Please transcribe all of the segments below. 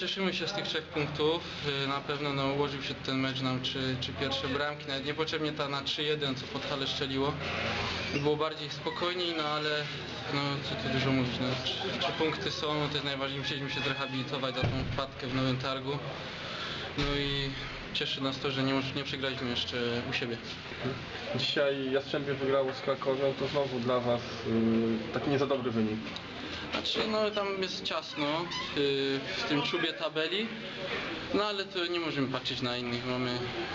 cieszymy się z tych trzech punktów. Y, Na pewno no, ułożył się ten mecz nam, czy, czy pierwsze bramki, nawet niepotrzebnie ta na 3-1, co pod halę szczeliło. Było bardziej spokojniej, no ale no, co tu dużo mówić, no, trzy, punkty są, no, to jest najważniejsze, musieliśmy się zrehabilitować za tą wpadkę w Nowym Targu. No i cieszy nas to, że nie, nie przegraliśmy jeszcze u siebie. Dzisiaj Jastrzębie wygrało z Krakowią, to znowu dla Was y, taki nie za dobry wynik. Znaczy, no tam jest ciasno yy, w tym czubie tabeli, no ale to nie możemy patrzeć na innych, mamy,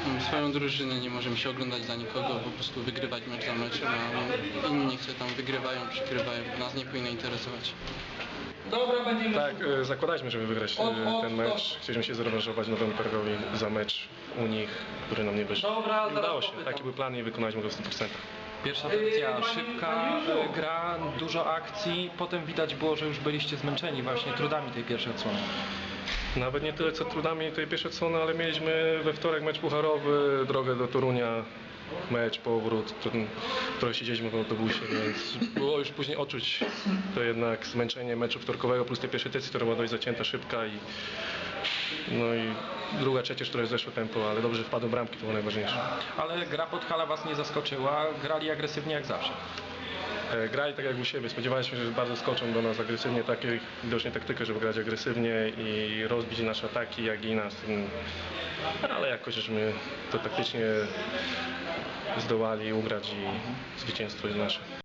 mamy swoją drużynę, nie możemy się oglądać za nikogo, po prostu wygrywać mecz za meczem, a inni niech sobie tam wygrywają, przegrywają, nas nie powinno interesować. Tak, e, zakładaliśmy, żeby wygrać e, ten mecz. Chcieliśmy się zrewanżować Nowemu Targowi za mecz u nich, który nam nie wyszedł. Dobra, zaraz udało się. popytam. Taki był plan i wykonaliśmy go w 100%. Pierwsza sekcja szybka, gra, dużo akcji, potem widać było, że już byliście zmęczeni właśnie trudami tej pierwszej odsłony. Nawet nie tyle co trudami tej pierwszej odsłony, ale mieliśmy we wtorek mecz pucharowy, drogę do Torunia, mecz, powrót, trochę- siedzieliśmy w autobusie, więc było już później odczuć to jednak zmęczenie meczu wtorkowego plus tej pierwszej tecji, która była dość zacięta, szybka i no i druga trzecia, która zeszło tempo, ale dobrze że wpadły bramki, to było najważniejsze. Ale gra Podhala was nie zaskoczyła, grali agresywnie jak zawsze. E, Grali tak jak u siebie. Spodziewaliśmy się, że bardzo skoczą do nas agresywnie, takie widocznie taktykę, żeby grać agresywnie i rozbić nasze ataki, jak i nas. Mm, Ale jakoś żeśmy to taktycznie zdołali ugrać i zwycięstwo jest nasze.